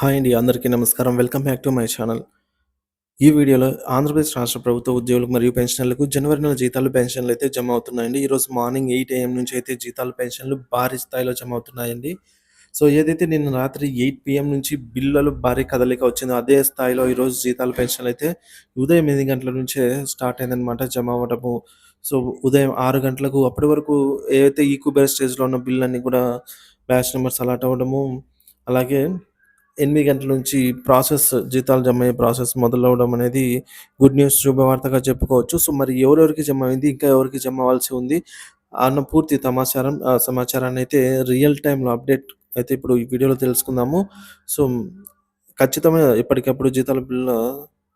Hi అండి అందరికీ నమస్కారం. Welcome back to my channel. ఈ వీడియోలో ఆంధ్రప్రదేశ్ రాష్ట్ర ప్రభుత్వ ఉద్యోగులకు మరియు పెన్షనర్లకు జనవరి నెల జీతాలు పెన్షన్లు అయితే జమ అవుతున్నాయండి. ఈరోజు మార్నింగ్ ఎయిట్ ఏఎం నుంచి అయితే జీతాలు పెన్షన్లు భారీ స్థాయిలో జమ అవుతున్నాయండి. సో ఏదైతే నిన్న రాత్రి ఎయిట్ పిఎం నుంచి బిల్లులు భారీ కదలిక వచ్చిందో అదే స్థాయిలో ఈరోజు జీతాలు పెన్షన్లు అయితే ఉదయం ఎనిమిది గంటల నుంచే స్టార్ట్ అయిందనమాట జమ అవ్వడము సో ఉదయం ఆరు గంటలకు అప్పటి వరకు ఏదైతే ఈ స్టేజ్లో ఉన్న బిల్లు అన్ని కూడా బ్యాచ్ నెంబర్స్ అలాట్ అవ్వడము అలాగే ఎనిమిది గంటల నుంచి ప్రాసెస్ జీతాలు జమ అయ్యే ప్రాసెస్ మొదలవడం అనేది గుడ్ న్యూస్ శుభవార్తగా చెప్పుకోవచ్చు. సో మరి ఎవరెవరికి జమ అయింది ఇంకా ఎవరికి జమ అవ్వాల్సి ఉంది అన్న పూర్తి సమాచారం ఆ, సమాచారాన్ని అయితే రియల్ టైంలో అప్డేట్ అయితే ఇప్పుడు ఈ వీడియోలో తెలుసుకుందాము. సో ఖచ్చితమైన ఎప్పటికప్పుడు జీతాల బిల్లు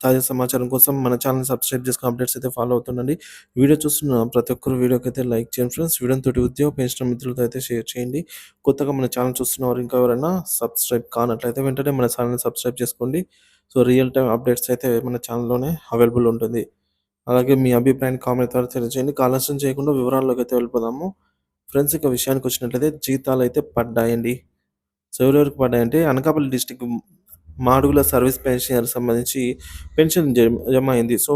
తాజా సమాచారం కోసం మన ఛానల్ సబ్స్క్రైబ్ చేసుకుని అప్డేట్స్ అయితే ఫాలో అవుతుండండి. వీడియో చూస్తున్న ప్రతి ఒక్కరు వీడియోకి అయితే లైక్ చేయండి ఫ్రెండ్స్ వీడియో తోటి ఉద్యోగ పెన్షన్ మిత్రులతో అయితే షేర్ చేయండి. కొత్తగా మన ఛానల్ చూస్తున్న వారు ఇంకా ఎవరైనా సబ్స్క్రైబ్ కానట్లయితే వెంటనే మన ఛానల్ని సబ్స్క్రైబ్ చేసుకోండి. సో రియల్ టైం అప్డేట్స్ అయితే మన ఛానల్లోనే అవైలబుల్ ఉంటుంది. అలాగే మీ అభిప్రాయాన్ని కామెంట్ ద్వారా తెలియజేయండి. ఆలస్యం చేయకుండా వివరాల్లోకి అయితే వెళ్ళిపోదాము. ఫ్రెండ్స్ ఇక విషయానికి వచ్చినట్లయితే జీతాలు అయితే పడ్డాయండి. సో ఎవరెవరికి పడ్డాయంటే Anakapalli district Madugula service pension సంబంధించి పెన్షన్ జమ జమ అయింది. సో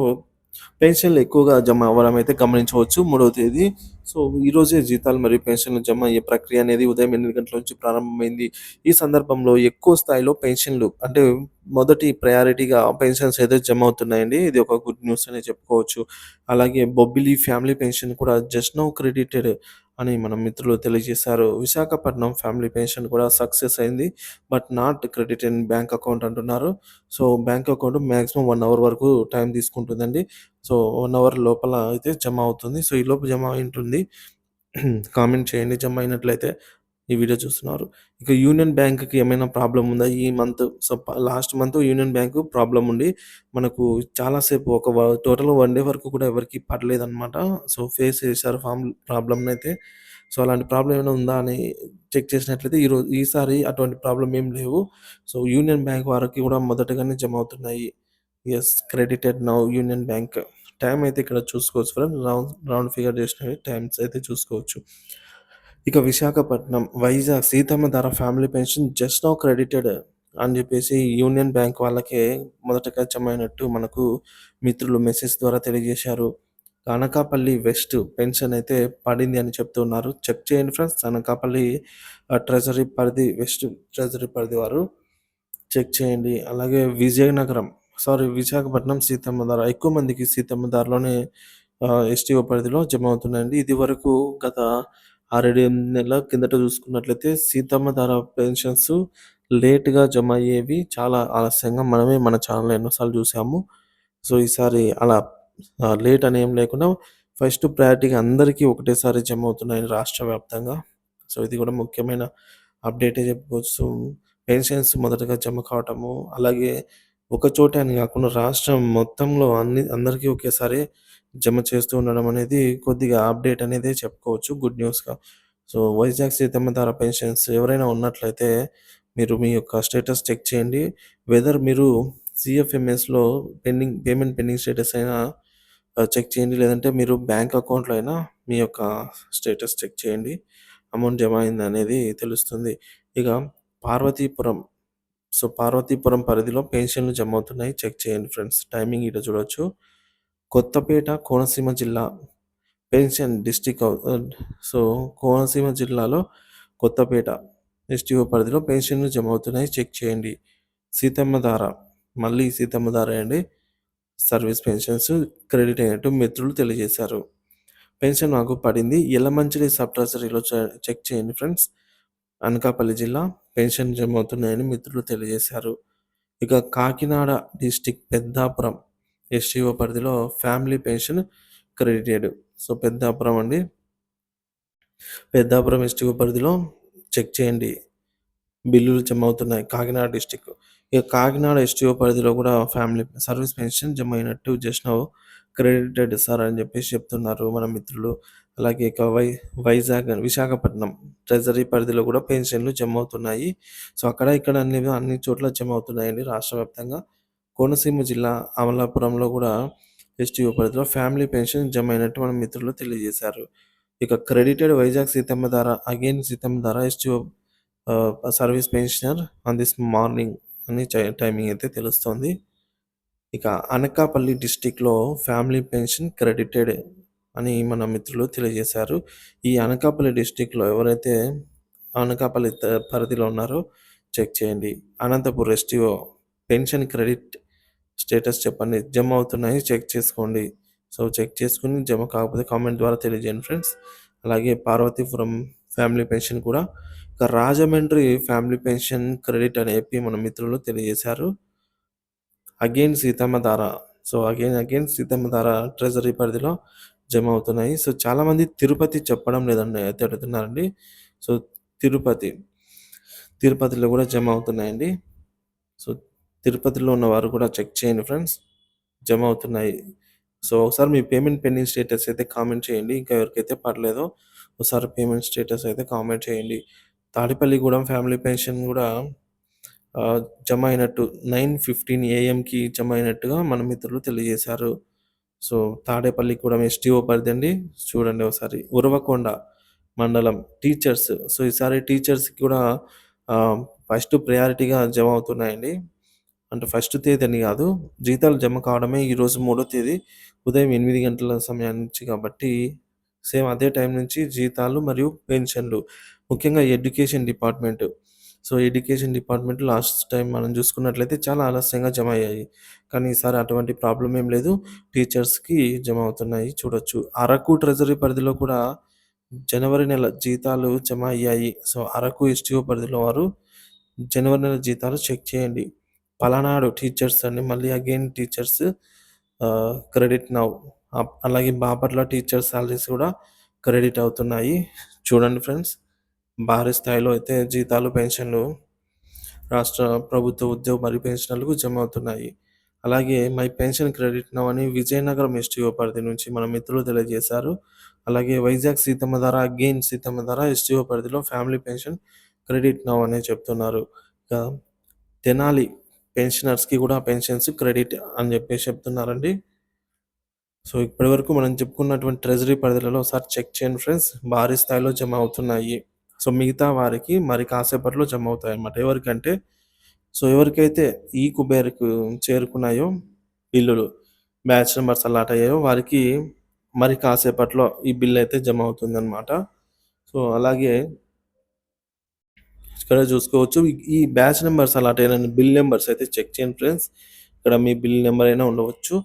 పెన్షన్లు ఎక్కువగా జమ అవ్వడం అయితే గమనించవచ్చు మూడవ తేదీ. సో ఈ రోజే జీతాలు మరియు పెన్షన్లు జమ అయ్యే ప్రక్రియ అనేది ఉదయం ఎనిమిది గంటల నుంచి ప్రారంభమైంది. ఈ సందర్భంలో ఎక్కువ స్థాయిలో పెన్షన్లు అంటే మొదటి ప్రయారిటీగా పెన్షన్స్ అయితే జమ అవుతున్నాయండి. ఇది ఒక గుడ్ న్యూస్ అనే చెప్పుకోవచ్చు. అలాగే బొబ్బిలి ఫ్యామిలీ పెన్షన్ కూడా జస్ట్ నౌ క్రెడిటెడ్ అని మన మిత్రులు తెలియజేశారు. విశాఖపట్నం ఫ్యామిలీ పెన్షన్ కూడా సక్సెస్ అయింది. But not credit in bank account అంటున్నారు. So bank account maximum one hour వరకు టైం తీసుకుంటుందండి. సో వన్ అవర్ లోపల అయితే జమ అవుతుంది. సో ఈ లోపు జమ అయి ఉంటుంది కామెంట్ చేయండి. జమ అయినట్లయితే ఈ వీడియో చూస్తున్నారు. ఇక యూనియన్ బ్యాంక్కి ఏమైనా ప్రాబ్లం ఉందా? ఈ month so last month union bank problem ఉండి మనకు చాలాసేపు ఒక టోటల్ వన్ డే వరకు కూడా ఎవరికి పడలేదన్నమాట. సో ఫేస్ చేశారు ఫామ్ ప్రాబ్లమ్ అయితే సో అలాంటి ప్రాబ్లం ఏమైనా ఉందా అని చెక్ చేసినట్లయితే ఈరోజు ఈసారి అటువంటి ప్రాబ్లం ఏం లేవు. సో యూనియన్ బ్యాంక్ వారికి కూడా మొదటగానే జమ అవుతున్నాయి yes credited now union bank. Time అయితే ఇక్కడ చూసుకోవచ్చు ఫ్రెండ్ రౌండ్ రౌండ్ ఫిగర్ చేసిన టైమ్స్ అయితే చూసుకోవచ్చు. ఇక Visakhapatnam Vizag Seethammadhara family pension just now credited అని చెప్పేసి యూనియన్ బ్యాంక్ వాళ్ళకే మొదటగా జమ అయినట్టు మనకు మిత్రులు మెసేజ్ ద్వారా తెలియజేశారు. అనకాపల్లి వెస్ట్ పెన్షన్ అయితే పడింది అని చెప్తున్నారు. చెక్ చేయండి ఫ్రెండ్స్ అనకాపల్లి ట్రెజరీ పరిధి వెస్ట్ ట్రెజరీ పరిధి వారు చెక్ చేయండి. అలాగే విజయనగరం సారీ విశాఖపట్నం సీతమ్మ ధర ఎక్కువ మందికి సీతమ్మ ధరలోనే ఎస్టీఓ పరిధిలో జమ అవుతున్నాయండి. ఇది వరకు గత ఆరేడు ఎనిమిది నెలల కిందట చూసుకున్నట్లయితే సీతమ్మ ధర పెన్షన్స్ లేట్గా జమ అయ్యేవి చాలా ఆలస్యంగా మనమే మన ఛానల్ ఎన్నోసార్లు చూసాము. సో ఈసారి అలా లేట్ అని ఏం లేకుండా ఫస్ట్ ప్రయారిటీగా అందరికీ ఒకటేసారి జమ అవుతున్నాయి రాష్ట్ర వ్యాప్తంగా. సో ఇది కూడా ముఖ్యమైన అప్డేటే చెప్పుకోవచ్చు. పెన్షన్స్ మొదటగా జమ కావటము అలాగే ఒక చోట అని కాకుండా రాష్ట్రం మొత్తంలో అన్ని అందరికీ ఒకేసారి జమ చేస్తూ ఉండడం అనేది కొద్దిగా అప్డేట్ అనేది చెప్పుకోవచ్చు గుడ్ న్యూస్గా సో వైజాగ్ సీతమ్మధార పెన్షన్స్ ఎవరైనా ఉన్నట్లయితే మీరు మీ యొక్క స్టేటస్ చెక్ చేయండి. వెదర్ మీరు సిఎఫ్ఎంఎస్లో పెండింగ్ పేమెంట్ పెండింగ్ స్టేటస్ అయినా చెక్ చేయండి. లేదంటే మీరు బ్యాంక్ అకౌంట్లో అయినా మీ యొక్క స్టేటస్ చెక్ చేయండి. అమౌంట్ జమ అయింది అనేది తెలుస్తుంది. ఇక పార్వతీపురం సో పార్వతీపురం పరిధిలో పెన్షన్లు జమ అవుతున్నాయి చెక్ చేయండి ఫ్రెండ్స్. టైమింగ్ ఇక్కడ చూడొచ్చు. కొత్తపేట కోనసీమ జిల్లా పెన్షన్ డిస్టిక్ సో కోనసీమ జిల్లాలో కొత్తపేట ఎస్టీఓ పరిధిలో పెన్షన్లు జమ అవుతున్నాయి చెక్ చేయండి. సీతమ్మధార మళ్ళీ సీతమ్మధార అండి. సర్వీస్ పెన్షన్స్ క్రెడిట్ అయినట్టు మిత్రులు తెలియజేశారు. పెన్షన్ మాకు పడింది. ఎలమంచిలి సబ్ ట్రెజరీలో చెక్ చేయండి ఫ్రెండ్స్. అనకాపల్లి జిల్లా పెన్షన్ జమ అవుతున్నాయని మిత్రులు తెలియజేశారు. ఇక కాకినాడ డిస్టిక్ పెద్దాపురం ఎస్టీఓ పరిధిలో family pension credited. So Peddapuram అండి. పెద్దాపురం ఎస్టీఓ పరిధిలో చెక్ చేయండి. బిల్లులు జమ అవుతున్నాయి కాకినాడ డిస్టిక్. ఇక కాకినాడ ఎస్టీఓ పరిధిలో కూడా ఫ్యామిలీ సర్వీస్ పెన్షన్ జమ అయినట్టు జస్ట్ క్రెడిటెడ్ సార్ అని చెప్పేసి చెప్తున్నారు మన మిత్రులు. అలాగే ఇక వై వైజాగ్ విశాఖపట్నం ట్రెజరీ పరిధిలో కూడా పెన్షన్లు జమ అవుతున్నాయి సో అక్కడ ఇక్కడ అన్ని అన్ని చోట్ల జమ అవుతున్నాయండి రాష్ట్ర వ్యాప్తంగా. కోనసీమ జిల్లా అమలాపురంలో కూడా ఎస్టీఓ పరిధిలో ఫ్యామిలీ పెన్షన్ జమ అయినట్టు మన మిత్రులు తెలియజేశారు. ఇక credited Vizag Seethamma Dhara again Seethammadhara STO service pensioner on this morning అని టైమింగ్ అయితే తెలుస్తుంది. ఇక అనకాపల్లి డిస్టిక్లో ఫ్యామిలీ పెన్షన్ క్రెడిటెడ్ అని మన మిత్రులు తెలియజేశారు. ఈ అనకాపల్లి డిస్ట్రిక్ట్‌లో ఎవరైతే అనకాపల్లి పరిధిలో ఉన్నారో చెక్ చేయండి. Anantapur STO pension credit status చెప్పండి. జమ అవుతున్నాయి చెక్ చేసుకోండి. సో, చెక్ చేసుకుని జమ కాకపోతే కామెంట్ ద్వారా తెలియజేయండి ఫ్రెండ్స్. అలాగే పార్వతీపురం ఫ్యామిలీ పెన్షన్ కూడా ఇక రాజమండ్రి ఫ్యామిలీ పెన్షన్ క్రెడిట్ అని చెప్పి మన మిత్రులు తెలియజేశారు. అగైన్ సీతమ్మ ధార. సో, అగైన్ అగైన్ సీతమ్మ ధార ట్రెజరీ పరిధిలో జమ అవుతున్నాయి. సో, చాలామంది తిరుపతి చెప్పడం లేదని అయితే అడుగుతున్నారండి. సో, తిరుపతి. తిరుపతిలో కూడా జమ అవుతున్నాయండి. సో, తిరుపతిలో ఉన్నవారు కూడా చెక్ చేయండి ఫ్రెండ్స్. జమ అవుతున్నాయి. సో, ఒకసారి మీ పేమెంట్ పెండింగ్ స్టేటస్ అయితే కామెంట్ చేయండి. ఇంకా ఎవరికైతే పడలేదో ఒకసారి పేమెంట్ స్టేటస్ అయితే కామెంట్ చేయండి. తాడిపల్లిగూడెం ఫ్యామిలీ పెన్షన్ కూడా జమ అయినట్టు 9:15 ఏఎంకి జమ అయినట్టుగా మన మిత్రులు తెలియజేశారు. సో, తాడేపల్లి తాడేపల్లిగూడెం ఎస్టీఓ అండి చూడండి ఒకసారి. ఉరవకొండ మండలం టీచర్స్. సో, ఈసారి టీచర్స్‌కి కూడా ఫస్ట్ ప్రయారిటీగా జమ అవుతున్నాయండి. అంటే ఫస్ట్ తేదీ అని కాదు. జీతాలు జమ కావడమే ఈరోజు మూడో తేదీ ఉదయం ఎనిమిది గంటల సమయం నుంచి కాబట్టి సేమ్ అదే టైం నుంచి జీతాలు మరియు పెన్షన్‌లు ముఖ్యంగా education department. So, education department last time మనం చూసుకున్నట్లయితే చాలా ఆలస్యంగా జమ అయ్యాయి. కానీ ఈసారి అటువంటి ప్రాబ్లం ఏం లేదు. టీచర్స్‌కి జమ అవుతున్నాయి చూడొచ్చు. అరకు ట్రెజరీ పరిధిలో కూడా జనవరి నెల జీతాలు జమ అయ్యాయి. సో, అరకు ఎస్టీఓ పరిధిలో వారు జనవరి నెల జీతాలు చెక్ చేయండి. పలనాడు టీచర్స్ అండి. మళ్ళీ అగైన్ టీచర్స్ క్రెడిట్ నౌ. అలాగే బాపట్ల టీచర్ సాలరీస్ కూడా క్రెడిట్ అవుతున్నాయి. చూడండి ఫ్రెండ్స్. భారీ స్థాయిలో అయితే జీతాలు, పెన్షన్‌లు రాష్ట్ర ప్రభుత్వ ఉద్యోగ మరియు పెన్షన్లకు జమ అవుతున్నాయి. అలాగే మై పెన్షన్ క్రెడిట్ నవని అని విజయనగరం ఎస్టీఓ పరిధి నుంచి మన మిత్రులు తెలియజేశారు. అలాగే వైజాగ్ సీతమ్మ ధర అగైన్ సీతమ్మ ధర ఎస్టీఓ పరిధిలో ఫ్యామిలీ పెన్షన్ క్రెడిట్ నవ్ అనే చెప్తున్నారు. ఇక తెనాలి పెన్షనర్స్‌కి కూడా పెన్షన్స్ క్రెడిట్ అని చెప్పేసి చెప్తున్నారండి. సో, ఇప్పటివరకు మనం చెప్పుకున్నటువంటి ట్రెజరీ పరిధిలలో ఒకసారి చెక్ చేయండి ఫ్రెండ్స్. భారీ స్థాయిలో జమ అవుతున్నాయి. సో, మిగతా వారికి మరి కాసేపట్లో జమ అవుతాయన్నమాట. ఎవరికంటే సో, ఎవరికైతే ఈ కుబేరకు చేరుకున్నాయో బిల్లులు, బ్యాచ్ నెంబర్స్ అలాట్ అయ్యాయో వారికి మరి కాసేపట్లో ఈ బిల్ అయితే జమ అవుతుందన్నమాట. సో, అలాగే ఇక్కడ చూసుకోవచ్చు. ఈ బ్యాచ్ నెంబర్స్ అలాట్ అయిన బిల్ నెంబర్స్ అయితే చెక్ చేయండి ఫ్రెండ్స్. ఇక్కడ మీ బిల్ నెంబర్ అయినా ఉండవచ్చు.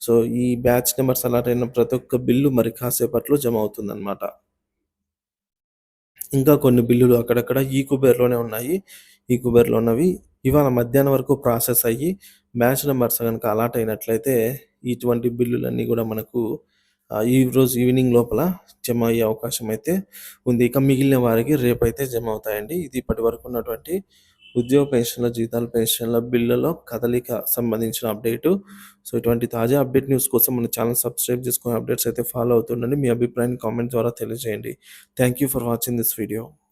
సో, ఈ బ్యాచ్ నెంబర్స్ అలాట్ అయిన ప్రతి ఒక్క బిల్లు మరి కాసేపట్లో జమ అవుతుందన్నమాట. ఇంకా కొన్ని బిల్లులు అక్కడక్కడ ఈ కుబేర్‌లోనే ఉన్నాయి. ఈ కుబేర్‌లో ఉన్నవి ఇవాళ మధ్యాహ్నం వరకు ప్రాసెస్ అయ్యి మ్యాచ్ నెంబర్స్ కనుక అలాట్ అయినట్లయితే ఇటువంటి బిల్లులన్నీ కూడా మనకు ఈ రోజు ఈవినింగ్ లోపల జమ అయ్యే అవకాశం అయితే ఉంది. ఇక మిగిలిన వారికి రేపైతే జమ అవుతాయండి. ఇది ఇప్పటి వరకు ఉన్నటువంటి ఉద్యోగ పెన్షన్‌ల, జీతాల పెన్షన్‌ల బిల్లులో కదలిక సంబంధించిన అప్డేటు. సో, ఇటువంటి తాజా అప్డేట్ న్యూస్ కోసం మన ఛానల్ సబ్స్క్రైబ్ చేసుకుని అప్డేట్స్ అయితే ఫాలో అవుతుండండి. మీ అభిప్రాయాన్ని కామెంట్ ద్వారా తెలియజేయండి. Thank you for watching this video.